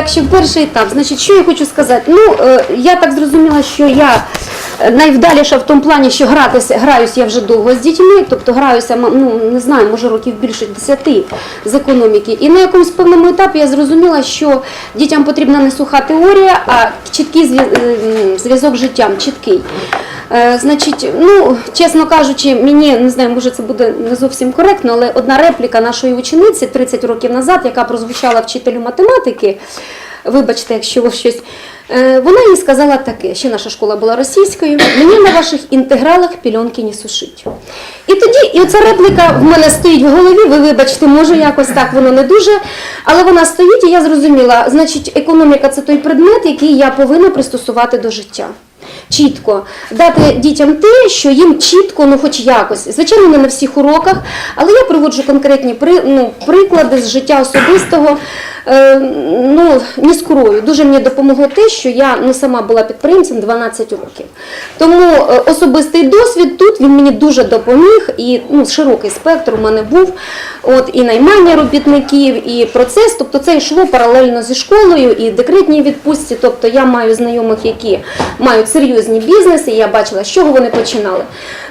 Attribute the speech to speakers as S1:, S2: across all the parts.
S1: так, в перший етап. Значить, що я хочу сказати? Ну, е, я так зрозуміла, що я е, найвдаліша в тому плані, що гратися, граюся я вже довго з дітьми, тобто граюся, ну, не знаю, може років більше 10 з економіки. І на якомусь певному етапі я зрозуміла, що дітям потрібна не суха теорія, а чіткий зв'я- е, м, зв'язок з життям, чіткий. Е, Значить, ну чесно кажучи, мені не знаю, може це буде не зовсім коректно, але одна репліка нашої учениці 30 років назад, яка прозвучала вчителю математики. Вибачте, якщо щось. е, Вона їй сказала таке, ще наша школа була російською, мені на ваших інтегралах пільонки не сушить. І тоді, і оця репліка в мене стоїть в голові, ви вибачте, може якось так воно не дуже, але вона стоїть, і я зрозуміла, значить, економіка це той предмет, який я повинна пристосувати до життя чітко дати дітям те, що їм чітко, ну хоч якось. Звичайно, не на всіх уроках, але я приводжу конкретні при, ну, приклади з життя особистого. Е, ну, не скрою. Дуже мені допомогло те, що я ну, сама була підприємцем 12 років. Тому е, особистий досвід тут він мені дуже допоміг, і ну, широкий спектр у мене був. От, і наймання робітників, і процес. Тобто це йшло паралельно зі школою і декретній відпустці. Тобто я маю знайомих, які мають серйозні бізнеси, і я бачила, з чого вони починали.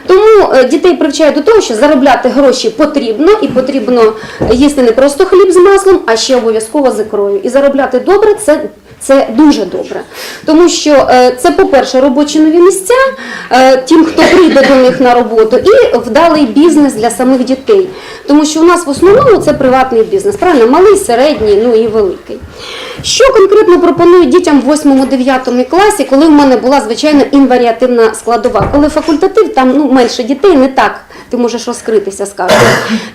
S1: Тому е, дітей привчаю до того, що заробляти гроші потрібно, і потрібно їсти не просто хліб з маслом, а ще обов'язково з ікрою. І заробляти добре це. Це дуже добре, тому що е, це, по-перше, робочі нові місця е, тим, хто прийде до них на роботу, і вдалий бізнес для самих дітей. Тому що у нас в основному це приватний бізнес, правильно, малий, середній, ну і великий. Що конкретно пропоную дітям в 8-9 класі, коли в мене була звичайно інваріативна складова, коли факультатив там ну менше дітей, не так. Ти можеш розкритися, скажемо.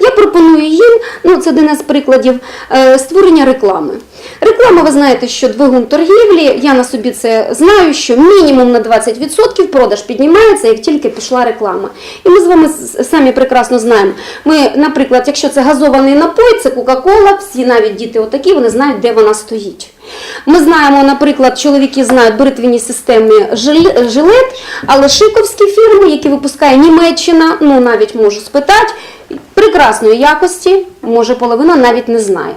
S1: Я пропоную їм, ну це один із прикладів, е, створення реклами. Реклама, ви знаєте, що двигун торгівлі, я на собі це знаю, що мінімум на 20% продаж піднімається, як тільки пішла реклама. І ми з вами самі прекрасно знаємо. Ми, наприклад, якщо це газований напой, це Кока-Кола, всі навіть діти отакі, вони знають, де вона стоїть. Ми знаємо, наприклад, чоловіки знають бритвені системи жилет, але шиковські фірми, які випускає Німеччина, ну навіть можу спитати, прекрасної якості, може половина навіть не знає.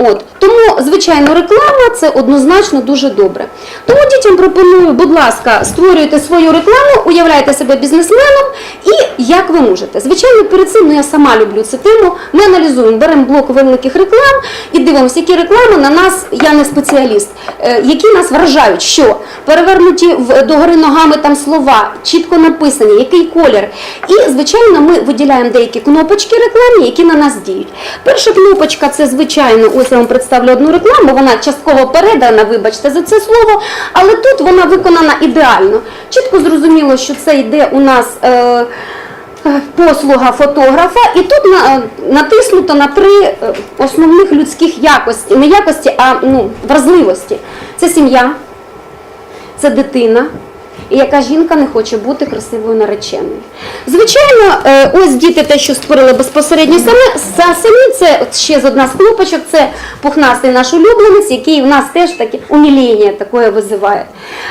S1: От. Тому, звичайно, реклама це однозначно дуже добре. Тому дітям пропоную, будь ласка, створюйте свою рекламу, уявляйте себе бізнесменом і як ви можете. Звичайно, перед цим ну, я сама люблю цю тему. Ми аналізуємо, беремо блок великих реклам і дивимося, які реклами на нас, я не спеціаліст, е, які нас вражають, що перевернуті догори ногами там слова, чітко написані, який колір. І, звичайно, ми виділяємо деякі кнопочки рекламні, які на нас діють. Перша кнопочка це, звичайно, ось я вам представлю одну рекламу, вона частково передана, вибачте за це слово, але тут вона виконана ідеально. Чітко зрозуміло, що це йде у нас. Е, е, Послуга фотографа, і тут на, натиснуто на три е, основних людських якості, не якості, а ну, вразливості. Це сім'я, це дитина. І яка жінка не хоче бути красивою нареченою. Звичайно, е, ось діти те, що створили безпосередньо саме, самі, це ще з одна з кнопочок, це пухнастий наш улюбленець, який в нас теж таке уміління таке визиває.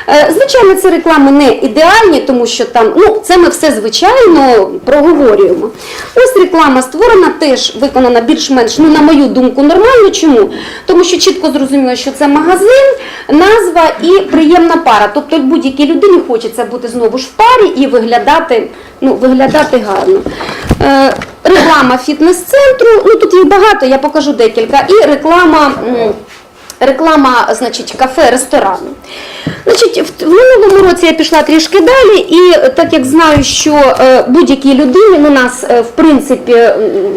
S1: Е, Звичайно, ці реклами не ідеальні, тому що там, ну, це ми все звичайно проговорюємо. Ось реклама створена, теж виконана більш-менш, ну, на мою думку, нормально. Чому? Тому що чітко зрозуміло, що це магазин, назва і приємна пара. Тобто будь-якій людині хочеться бути знову ж в парі і виглядати, ну, виглядати гарно. Е, реклама фітнес-центру, ну тут їх багато, я покажу декілька. І реклама. Реклама, значить, кафе, ресторану. Значить, в в минулому році я пішла трішки далі, і так як знаю, що е, будь-якій людині ну, нас, е, в принципі,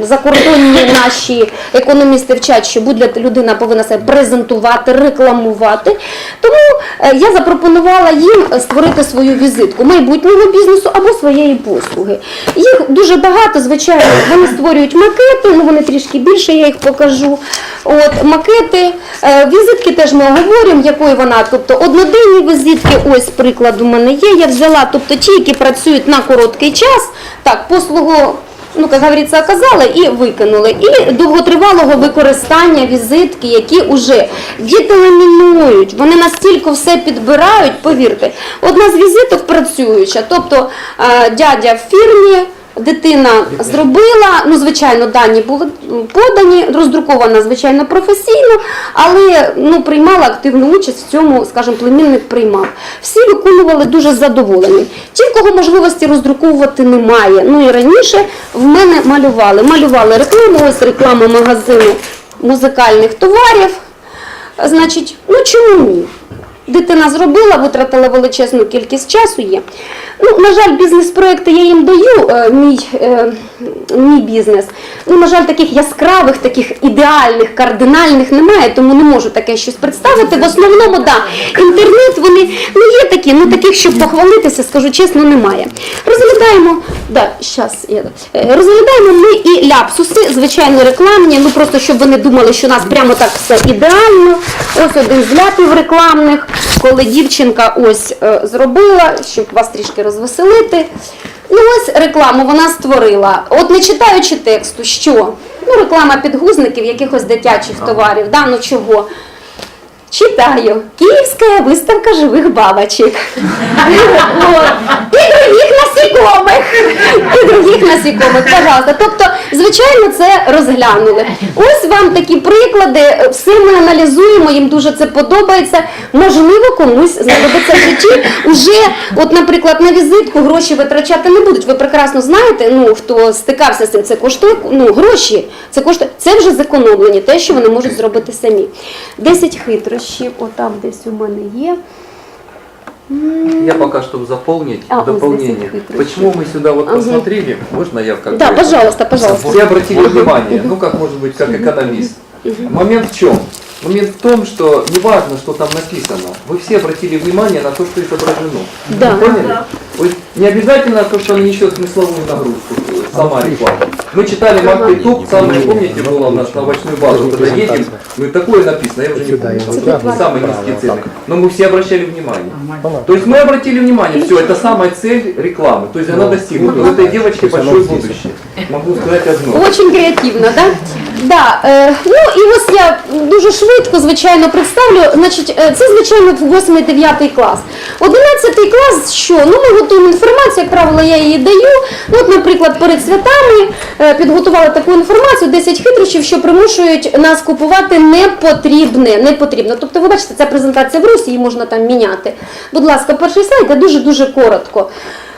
S1: закордонні наші економісти вчать, що будь-яка людина повинна себе презентувати, рекламувати. Тому е, я запропонувала їм створити свою візитку майбутнього бізнесу або своєї послуги. Їх дуже багато, звичайно, вони створюють макети, ну вони трішки більше, я їх покажу. От макети, е, візитки теж ми оговорюємо, якої вона, тобто одноденні візитки, ось приклад у мене є. Я взяла, тобто ті, які працюють на короткий час, так, послугу. Ну, як говориться, оказали і викинули. І довготривалого використання візитки, які вже діти ламінують, вони настільки все підбирають, повірте. Одна з візиток працююча, тобто е, дядя в фірмі, Дитина зробила, ну звичайно, дані були подані, роздрукована, звичайно, професійно, але ну приймала активну участь в цьому, скажімо, племінник приймав. Всі виконували дуже задоволені. Ті, в кого можливості роздруковувати немає. Ну і раніше в мене малювали. Малювали рекламу, ось реклама магазину музикальних товарів. Значить, ну чому ні? Дитина зробила, витратила величезну кількість часу є. Ну, на жаль, бізнес-проекти я їм даю, е, мій, е, мій бізнес. Ну, на жаль, таких яскравих, таких ідеальних, кардинальних немає, тому не можу таке щось представити. В основному, да, інтернет, вони ну, є такі, ну таких, щоб похвалитися, скажу чесно, немає. Розглядаємо, да, щас, я, е, розглядаємо ми і ляпсуси, звичайно, рекламні, ну просто щоб вони думали, що у нас прямо так все ідеально. Ось один з ляпів рекламних, коли дівчинка ось е, зробила, щоб вас трішки розвеселити. Ну ось рекламу вона створила. От не читаючи тексту, що? Ну, реклама підгузників, якихось дитячих товарів, да, ну чого? Читаю. Киевская выставка живых бабочек. І других насікомих. І других насікомих, пожалуйста. Тобто, звичайно, це розглянули. Ось вам такі приклади. Все ми аналізуємо, їм дуже це подобається. Можливо, комусь знадобиться в житті. Уже, от, наприклад, на візитку гроші витрачати не будуть. Ви прекрасно знаєте, ну хто стикався з цим, це коштує ну, гроші. Це коштує. Це вже зекономлені, те, що вони можуть зробити самі. 10 хитрощів, отам десь у мене є.
S2: Я пока, чтобы заполнить
S1: А, вот
S2: дополнение.
S1: вот
S2: Почему мы сюда вот
S1: Ага.
S2: посмотрели? Можно я как
S1: Да,
S2: бы-
S1: пожалуйста, пожалуйста.
S2: Все обратили внимание, ну как может быть, как экономист. Момент в чем? Момент в том, что не важно, что там написано. Вы все обратили внимание на то, что изображено.
S1: Да.
S2: Вы Поняли? То есть не обязательно то, что они несет смысловую нагрузку, сама реклама. Мы читали Марк Ютуб, самое, помните, было у нас на овощную базу, когда едем, ну и такое написано, я уже не помню, самые низкие цены. Но мы все обращали внимание. То есть мы обратили внимание, все, это самая цель рекламы. То есть она достигнута. У этой девочки большое будущее. Могу сказать одно.
S1: Очень креативно, да? Да, е, ну і ось я дуже швидко, звичайно, представлю. Значить, е, це, звичайно, 8-9 клас. 11 клас, що? Ну, ми готуємо інформацію, як правило, я її даю. Ну, от, наприклад, перед святами е, підготували таку інформацію, 10 хитрощів, що примушують нас купувати непотрібне. непотрібне. Тобто, ви бачите, ця презентація в Русі, її можна там міняти. Будь ласка, перший слайд, я дуже-дуже коротко.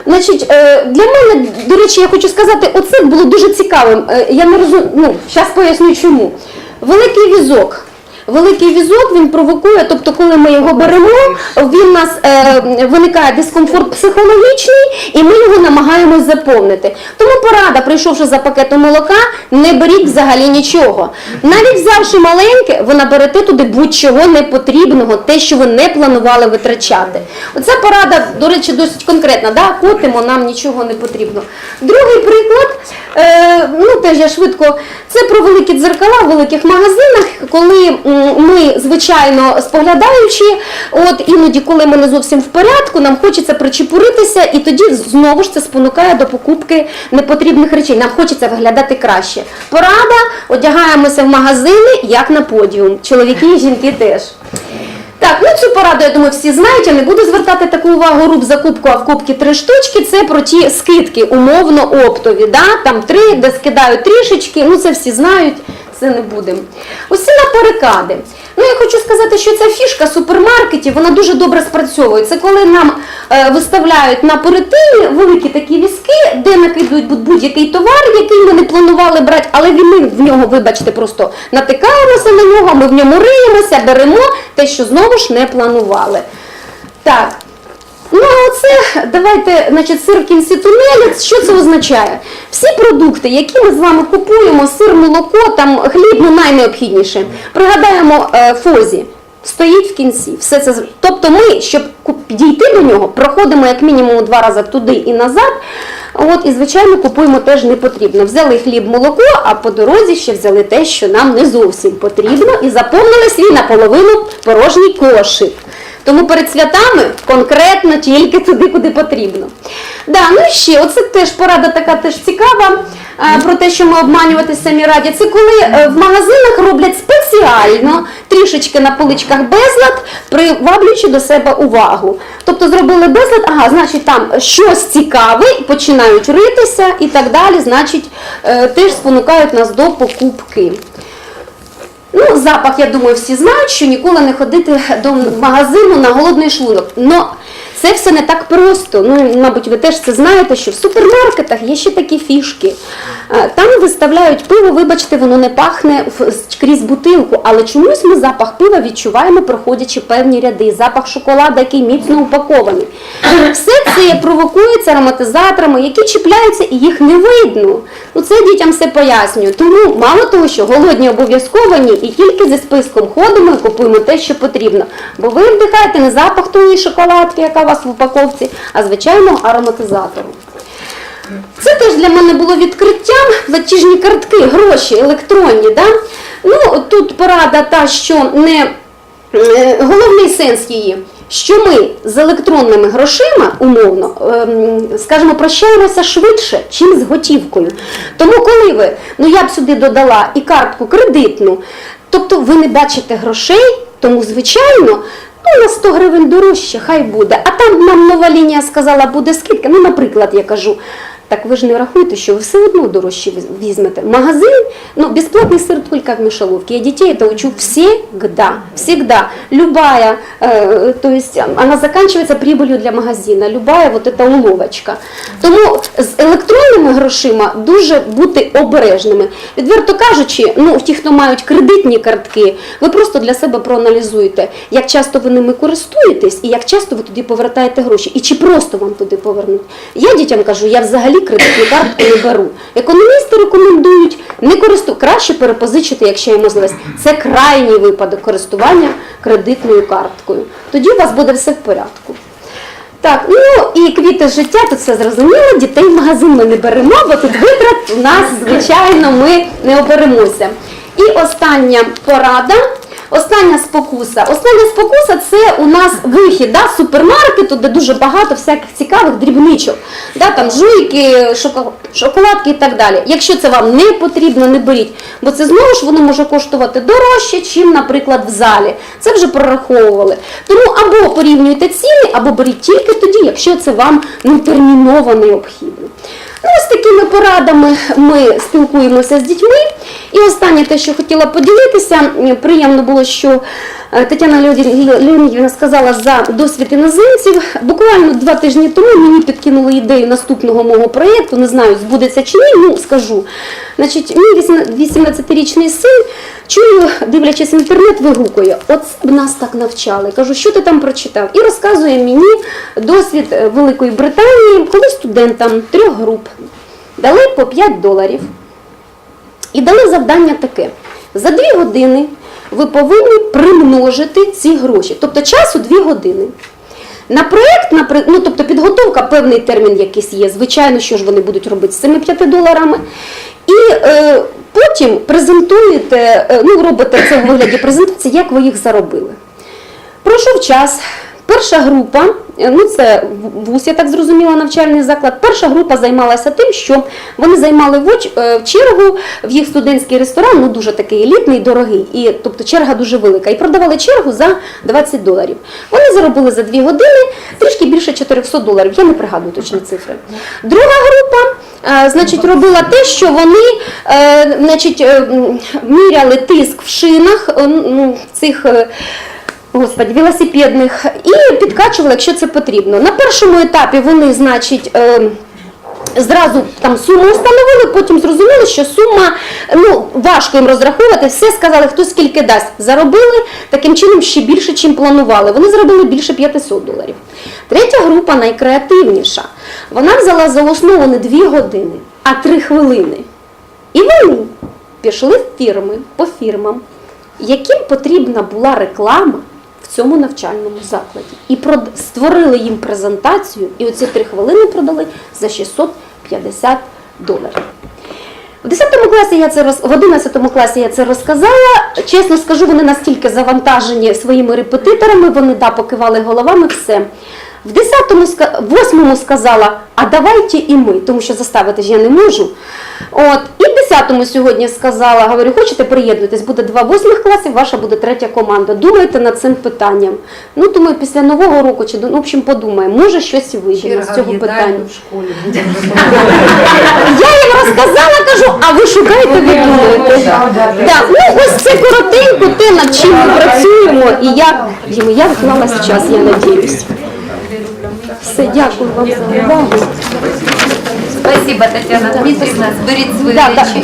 S1: Значить, е, для мене, до речі, я хочу сказати, оце було дуже цікавим. Е, Я не розумію, ну, зараз поясню чому. Великий візок. Великий візок він провокує, тобто, коли ми його беремо, він нас е, виникає дискомфорт психологічний, і ми його намагаємось заповнити. Тому порада, прийшовши за пакетом молока, не беріть взагалі нічого. Навіть взявши маленьке, ви наберете туди будь-чого непотрібного, те, що ви не планували витрачати. Оця порада, до речі, досить конкретна. Да? Котимо, нам нічого не потрібно. Другий приклад, е, ну теж я швидко, це про великі дзеркала в великих магазинах, коли ми, звичайно, споглядаючи, от іноді, коли ми не зовсім в порядку, нам хочеться причепуритися, і тоді знову ж це спонукає до покупки непотрібних речей. Нам хочеться виглядати краще. Порада, одягаємося в магазини, як на подіум. Чоловіки і жінки теж. Так, ну цю пораду, я думаю, всі знають, я не буду звертати таку увагу руб закупку, а в кубки три штучки. Це про ті скидки, умовно оптові. Да? Там три, де скидають трішечки, ну це всі знають, це не будемо. Усі на перекади. Ну, я хочу сказати, що ця фішка супермаркетів, вона дуже добре спрацьовує. Це коли нам е, виставляють на перетині великі такі візки, де накидують будь- будь-який товар, який ми не планували брати, але ми в нього, вибачте, просто натикаємося на нього, ми в ньому риємося, беремо те, що знову ж не планували. Так. Ну, а оце давайте, значить, сир в кінці тунелі. Що це означає? Всі продукти, які ми з вами купуємо, сир, молоко, там хліб, ну найнеобхідніше. Пригадаємо е, фозі. Стоїть в кінці. Все це тобто ми, щоб дійти до нього, проходимо як мінімум два рази туди і назад. От і звичайно купуємо теж не потрібно. Взяли хліб, молоко, а по дорозі ще взяли те, що нам не зовсім потрібно, і заповнили свій наполовину порожній кошик. Тому перед святами конкретно тільки туди, куди потрібно. Да, ну і ще, оце теж порада така теж цікава. е, про те, що ми обманювати самі раді. Це коли е, в магазинах роблять спеціально трішечки на поличках безлад, приваблюючи до себе увагу. Тобто зробили безлад, ага, значить там щось цікаве, починають ритися і так далі, значить, е, теж спонукають нас до покупки. Ну, запах, я думаю, всі знають, що ніколи не ходити до магазину на голодний шлунок. Но це все не так просто. Ну, мабуть, ви теж це знаєте, що в супермаркетах є ще такі фішки. Е, Там виставляють пиво, вибачте, воно не пахне крізь бутилку, але чомусь ми запах пива відчуваємо, проходячи певні ряди. Запах шоколада, який міцно упакований. Все це провокується ароматизаторами, які чіпляються і їх не видно. Ну це дітям все пояснюю. Тому мало того, що голодні обов'язково ні, і тільки зі списком ходимо і купуємо те, що потрібно. Бо ви вдихаєте не запах тої шоколадки, яка у вас в упаковці, а звичайного ароматизатору. Це теж для мене було відкриттям. Платіжні картки, гроші електронні. Да? Ну, тут порада та, що не е, головний сенс її, що ми з електронними грошима, умовно, ем, скажімо, прощаємося швидше, чим з готівкою. Тому, коли ви, ну я б сюди додала і картку кредитну, тобто ви не бачите грошей, тому, звичайно, ну, на 100 гривень дорожче, хай буде. А там нам нова лінія сказала, буде скидка. Ну, наприклад, я кажу. Так ви ж не рахуєте, що ви все одно дорожче віз- візьмете. Магазин, ну, бесплатный сыр только в мишеловке. Я детей это учу всегда, всегда. Любая, э, то есть она заканчивается прибылью для магазина, любая вот эта уловочка. Тому з електронними грошима дуже бути обережними. Відверто кажучи, ну, ті, хто мають кредитні картки, ви просто для себе проаналізуєте, як часто ви ними користуєтесь і як часто ви туди повертаєте гроші, і чи просто вам туди повернуть. Я дітям кажу, я взагалі кредитну картку не беру. Економісти рекомендують не користу, краще перепозичити, якщо є можливість. Це крайній випадок користування кредитною карткою. Тоді у вас буде все в порядку. Так, ну і квіти життя, тут все зрозуміло, дітей в магазин ми не беремо, бо тут витрат у нас, звичайно, ми не оберемося. І остання порада, остання спокуса. Остання спокуса це у нас вихід да, з супермаркету, де дуже багато всяких цікавих дрібничок. Да, там жуйки, шоко- шоколадки і так далі. Якщо це вам не потрібно, не беріть, бо це знову ж воно може коштувати дорожче, чим, наприклад, в залі. Це вже прораховували. Тому або порівнюйте ціни, або беріть тільки тоді, якщо це вам ну, терміново необхідно. Ну, ось такими порадами ми спілкуємося з дітьми. І останнє те, що хотіла поділитися, приємно було, що е, Тетяна Леонід- Леонідівна сказала за досвід іноземців. Буквально два тижні тому мені підкинули ідею наступного мого проєкту. Не знаю, збудеться чи ні, ну скажу. Значить, мій 18-річний син, чую, дивлячись інтернет, вигукує, б нас так навчали. Кажу, що ти там прочитав? І розказує мені досвід е, Великої Британії, коли студентам трьох груп дали по 5 доларів. І дали завдання таке: за дві години ви повинні примножити ці гроші. Тобто часу дві години. На проєкт, ну, тобто підготовка, певний термін якийсь є. Звичайно, що ж вони будуть робити з цими 5 доларами. І е, потім презентуєте, е, ну, робите це в вигляді презентації, як ви їх заробили. Пройшов час. Перша група, ну це ВУЗ, я так зрозуміла, навчальний заклад. Перша група займалася тим, що вони займали е, в чергу в їх студентський ресторан, ну дуже такий елітний, дорогий, і тобто черга дуже велика. І продавали чергу за 20 доларів. Вони заробили за 2 години трішки більше 400 доларів. Я не пригадую точні цифри. Друга група. е, Значить, робила те, що вони е, значить, е, міряли тиск в шинах е, ну, цих е, Господи, велосипедних і підкачували, якщо це потрібно. На першому етапі вони, значить, е, зразу там суму встановили, потім зрозуміли, що сума ну важко їм розраховувати. Все сказали, хто скільки дасть. Заробили таким чином ще більше, чим планували. Вони заробили більше 500 доларів. Третя група найкреативніша. Вона взяла за основу не 2 години, а 3 хвилини. І вони пішли в фірми по фірмам, яким потрібна була реклама цьому навчальному закладі. І створили їм презентацію, і оці три хвилини продали за 650 доларів. В 10 класі я це роз... в 11 класі я це розказала. Чесно скажу, вони настільки завантажені своїми репетиторами, вони да, покивали головами, все. В 10-му, 8-му сказала, а давайте і ми, тому що заставити ж я не можу. От, і в 10-му сьогодні сказала, говорю, хочете приєднуйтесь, буде два восьмих класів, ваша буде третя команда. Думайте над цим питанням. Ну, думаю, після Нового року, чи, ну, в общем, подумаємо, може щось і вийде з цього питання.
S3: в школі.
S1: Я їм розказала, кажу, а ви шукаєте, ви думаєте. Ну ось це коротенько, те, над чим ми працюємо, і я, я вклалась час, я надіюсь. Все, дякую вам за увагу.
S3: Спасибо, Тетяна Дмитрівна. Зберіть свої
S1: Да,
S3: речі.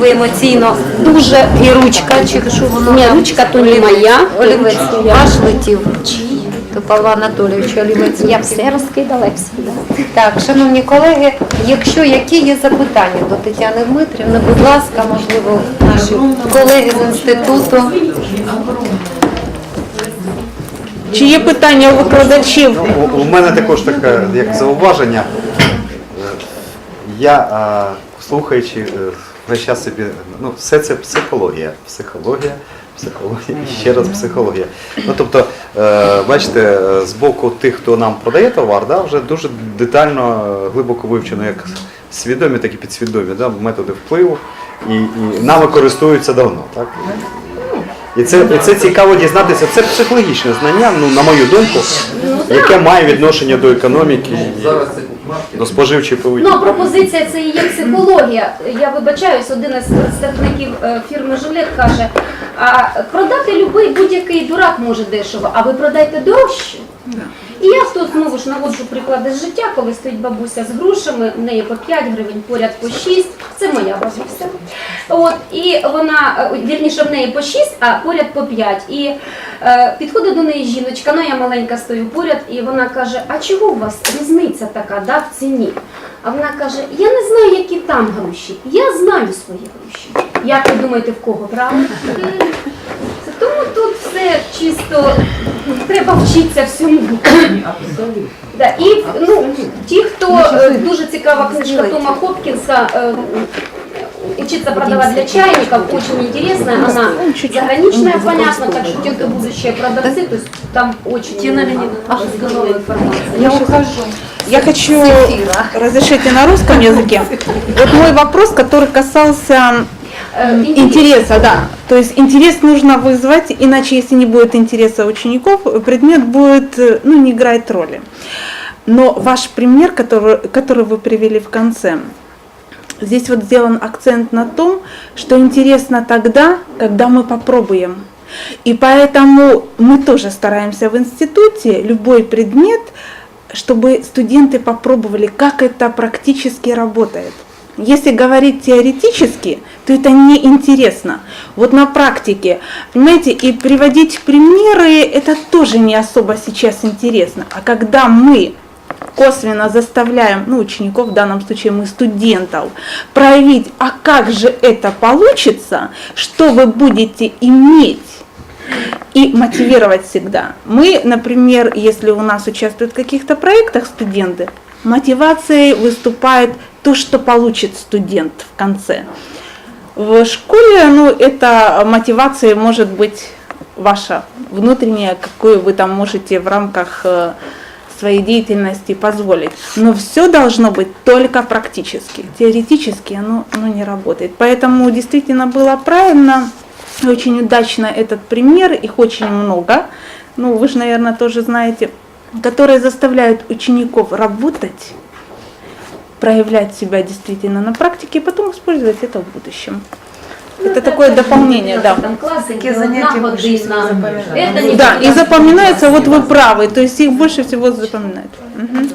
S3: Ви емоційно.
S1: Дуже
S3: І ручка, чи що воно?
S1: Ні,
S3: там?
S1: ручка то не моя.
S3: Олівець ваш летів. То Павла Анатолійович олівець.
S1: Я все розкидала, як завжди.
S3: Так, шановні колеги, якщо які є запитання до Тетяни Дмитрівни, будь ласка, можливо, наші колеги з інституту.
S4: Чи є питання у викладачів?
S5: У, у мене також таке як зауваження. Е, Я, а, слухаючи, е, весь час собі, ну, все це психологія. Психологія, психологія і ще раз психологія. Ну, тобто, е, бачите, е, з боку тих, хто нам продає товар, да, вже дуже детально, е, глибоко вивчено, як свідомі, так і підсвідомі да, методи впливу, і, і нами користуються давно. Так? І це, і це цікаво дізнатися. Це психологічне знання, ну на мою думку, яке має відношення до економіки, і до споживчої
S1: Ну,
S5: поведінки.
S1: а пропозиція це і є психологія. Я вибачаюсь, один із представників е, фірми Жилет каже, а продати любий будь-який дурак може дешево, а ви продайте дорожче. І я тут знову ж наводжу приклади з життя, коли стоїть бабуся з грушами, в неї по 5 гривень, поряд по 6, це моя бабуся. От, і вона, е, вірніше, в неї по 6, а поряд по 5. І е, підходить до неї жіночка, ну я маленька стою поряд, і вона каже, а чого у вас різниця така да, в ціні? А вона каже, я не знаю, які там груші, я знаю свої груші. Як ви думаєте, в кого право? Це Тому тут все чисто треба вчитися всьому. Да, і ну, ті, хто е, дуже цікава книжка Тома Хопкинса е, «Учиться продавать для чайников», очень интересная, она заграничная, понятно, так что те, кто будущие продавцы, то есть там очень здоровая информация.
S4: Я ухожу. Я хочу разрешите на русском языке. Вот мой вопрос, который касался
S1: Э, интерес-
S4: интереса, да. То есть интерес нужно вызвать, иначе если не будет интереса учеников, предмет будет, э, ну, не играет роли. Но ваш пример, который, который вы привели в конце, здесь вот сделан акцент на том, что интересно тогда, когда мы попробуем. И поэтому мы тоже стараемся в институте любой предмет, чтобы студенты попробовали, как это практически работает. Если говорить теоретически, то это неинтересно. Вот на практике, понимаете, и приводить примеры, это тоже не особо сейчас интересно. А когда мы косвенно заставляем, ну, учеников, в данном случае мы студентов, проявить, а как же это получится, что вы будете иметь и мотивировать всегда. Мы, например, если у нас участвуют в каких-то проектах студенты, мотивацией выступает то, что получит студент в конце. В школе, ну, это мотивация может быть ваша внутренняя, какую вы там можете в рамках э, своей деятельности позволить. Но все должно быть только практически. Теоретически оно, оно не работает. Поэтому действительно было правильно очень удачно этот пример, их очень много. Ну, вы же, наверное, тоже знаете, которые заставляют учеников работать, проявлять себя действительно на практике и потом использовать это в будущем. Это такое дополнение, да.
S1: Там классики, одна година. Это не
S4: Да, и запоминается, вот вы правы, то есть их больше всего запоминают. Мгм.